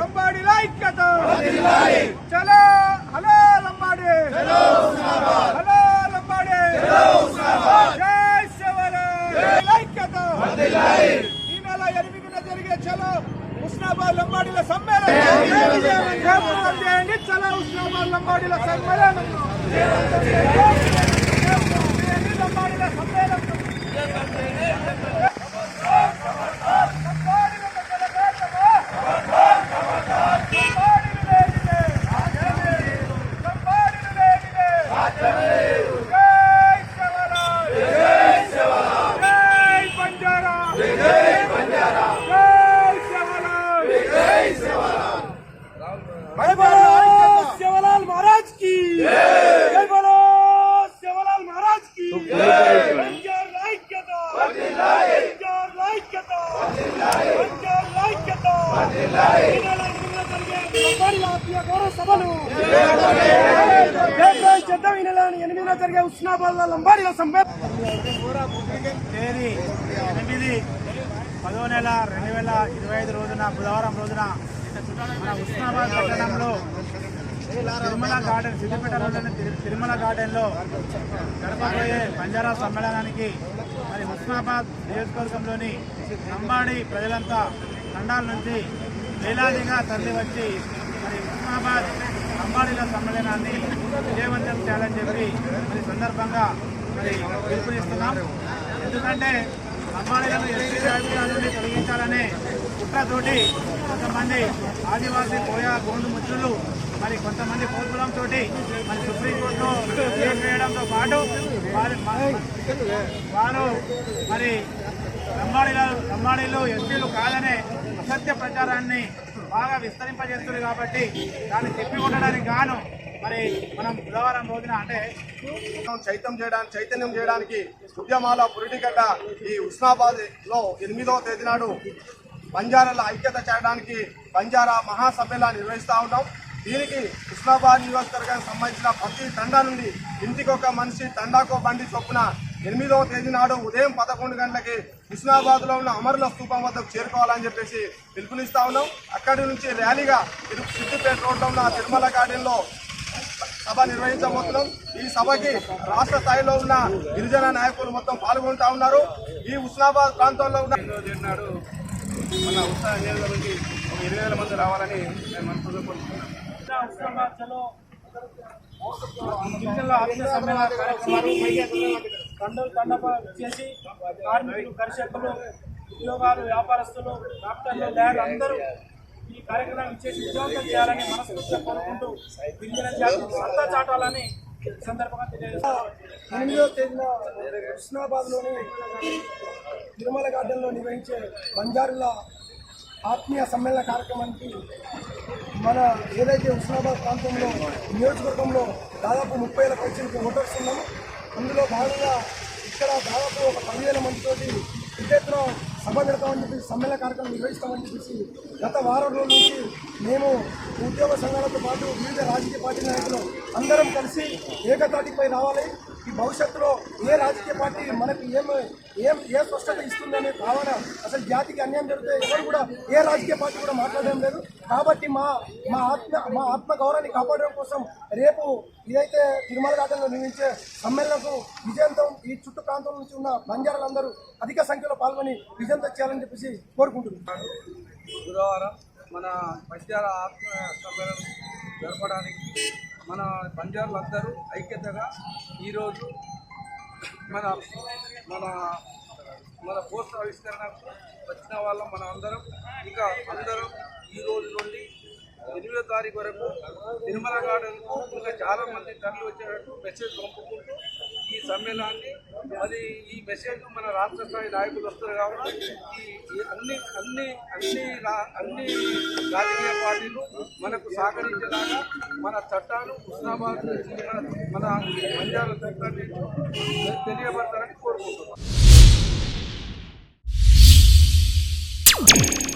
లంబాడీల ఐక్యత. చలో hello Lambadi hello Lambadi జై శివరాం. ఐక్యత. ఈ నెల ఎనిమిదిన జరిగే చలో ఉస్నాబాద్ లంబాడిల సమ్మె జయప్రదం చేయండి చలో ఉస్నాబాద్ లంబాడీల సమ్మేళనం లంబాడీల సమ్మేళనం లంబాడీల మధ్యల వేటమా? లంబాడీలు లేనిదే. లంబాడీలు లేనిదే. జై శివరాం. జై బంజారా జై శివలాల్ జై బోలో శివలాల్ మహారాజ్ की జై బోలో శివలాల్ మహారాజ్ की బంజార్ ఐక్యత బంజార్ ఐక్యత బంజార్ ఐక్యత ఈ నెల ఎనిమిదిన జరిగే లంబాడీల ఆత్మీయ గౌరవ సభలు ఏప్రిల్ చేద్దాం ఈ నెల ఎనిమిదిన జరిగే ఉస్నాబాద్ లంబాడీల సమ్మె తేదీ ఎనిమిది పదో నెల రెండు వేల ఇరవై ఐదు రోజున బుధవారం రోజున మన పట్టణంలో తిరుమల గార్డెన్ సిద్దిపేటలోని తిరు- తిరుమల గార్డెన్లో జరపబోయే బంజారా సమ్మేళనానికి మరి హుస్నాబాద్ నియోజకవర్గంలోని అంబాడి ప్రజలంతా తండాల నుంచి వేలాదిగా తరలి వచ్చి మరి హుస్నాబాద్ అంబాడీల సమ్మేళనాన్ని విజయవంతం చేయాలని చెప్పి మరి సందర్భంగా మరి పిలుపునిస్తున్నాం. ఎందుకంటే అంబాడీలను ఎస్సీ జాబితా నుండి తొలగించాలనే కుట్రతోటి కొంతమంది ఆదివాసీ కోయా గోండు ముద్రులు మరి కొంతమంది కోర్పులంతో మరి సుప్రీంకోర్టులో కేసు పాటు వారి వారు మరి లంబాడీల లంబాడీలు ఎస్సీలు కాదనే అసత్య ప్రచారాన్ని బాగా విస్తరింపజేస్తుంది కాబట్టి దాన్ని తిప్పికొట్టడానికి గాను మరి మనం బుధవారం రోజున అంటే చైతం చేయడానికి చైతన్యం చేయడానికి ఉద్యమాల పురిటిగడ్డ ఈ ఉస్నాబాద్లో ఎనిమిదవ తేదీ నాడు బంజారాల ఐక్యత చేయడానికి బంజారా మహాసభలా నిర్వహిస్తూ ఉన్నాం దీనికి ఉస్నాబాద్ నియోజకవర్గానికి సంబంధించిన ప్రతి తండా నుండి ఇంటికొక మనిషి తండాకో బండి చొప్పున ఎనిమిదవ తేదీ నాడు ఉదయం పదకొండు గంటలకి హుస్నాబాద్ ఉన్న అమరుల స్థూపం వద్దకు చేరుకోవాలని చెప్పేసి పిలుపునిస్తా ఉన్నాం. అక్కడి నుంచి ర్యాలీగా సిద్దిపేట రోడ్లో ఉన్న తిరుమల గార్డెన్లో సభ నిర్వహించబోతున్నాం ఈ సభకి రాష్ట్ర స్థాయిలో ఉన్న గిరిజన నాయకులు మొత్తం పాల్గొంటా ఉన్నారు. ఈ ఉస్నాబాద్ ప్రాంతంలో ఉన్న నాడు మన ఉత్సాహ నియోజకవర్గానికి ఒక ఇరవై వేల మంది రావాలని నేను మనసులో కోరుకుంటున్నాను ఉస్మానాబాద్ చలో గిరిజనుల ఆత్మీయ సమ్మేళన కార్యక్రమాలు తండలు తండప చేసి కార్మికులు కర్షకులు ఉద్యోగాలు వ్యాపారస్తులు డాక్టర్లు ల్యాడ్ అందరూ ఈ కార్యక్రమం చేసి విజయవంతం చేయాలని మనస్ఫూర్తిగా కోరుకుంటూ గిరిజన జాతి సత్తా చాటాలని సందర్భంగా తెలియజేస్తారు తేదీన హుస్నాబాద్లోని తిరుమల గార్డెన్లో నిర్వహించే బంజారుల ఆత్మీయ సమ్మేళన కార్యక్రమానికి మన ఏదైతే హుస్నాబాద్ ప్రాంతంలో నియోజకవర్గంలో దాదాపు ముప్పై వేల పైసలకు ఓటర్స్ ఉన్నాము. అందులో భాగంగా ఇక్కడ దాదాపు ఒక పదివేల మందితోటి పెద్ద సభ పెడతామని చెప్పి సమ్మేళన కార్యక్రమం నిర్వహిస్తామని చెప్పేసి గత వారం రోజుల నుంచి మేము ఉద్యోగ సంఘాలతో పాటు వివిధ రాజకీయ పార్టీ నాయకులు అందరం కలిసి ఏకతాటిపై రావాలి. ఈ భవిష్యత్తులో ఏ రాజకీయ పార్టీ మనకి ఏం ఏం ఏ స్పష్టత ఇస్తుందనే భావన అసలు జాతికి అన్యాయం జరిగితే ఎవరు కూడా ఏ రాజకీయ పార్టీ కూడా మాట్లాడడం లేదు. కాబట్టి మా మా ఆత్మ మా ఆత్మ గౌరవాన్ని కాపాడడం కోసం రేపు ఇదైతే తిరుమల ఘాటంలో నిర్మించే సమ్మేళనకు విజయంతం ఈ చుట్టూ ప్రాంతం నుంచి ఉన్న బంజారాలందరూ అధిక సంఖ్యలో పాల్గొని విజయంతం చేయాలని చెప్పేసి కోరుకుంటున్నాను బుధవారం మన బంజార ఆత్మ సమ్మేళనం జరపడానికి మన బంజారులందరూ ఐక్యతగా ఈరోజు మన మన మన పోస్ట్ ఆవిష్కరణకు వచ్చిన వాళ్ళం మన అందరం. ఇంకా అందరం ఈ రోజు నుండి ఎనిమిదో తారీఖు వరకు తిరుమల గార్డెన్కు ఇంకా చాలా మంది తరలి వచ్చేటట్టు మెసేజ్ పంపుకుంటూ ఈ సమ్మేళనాన్ని అది ఈ మెసేజ్ మన రాష్ట్ర స్థాయి నాయకులు వస్తారు కాబట్టి ఈ అన్ని అన్ని అన్ని అన్ని రాజకీయ పార్టీలు మనకు సహకరించేలాగా మన చట్టాలు హుస్నాబాద్ మన మన పంజాబ్ చట్టాన్ని తెలియబడతారని కోరుకుంటున్నాం. Thank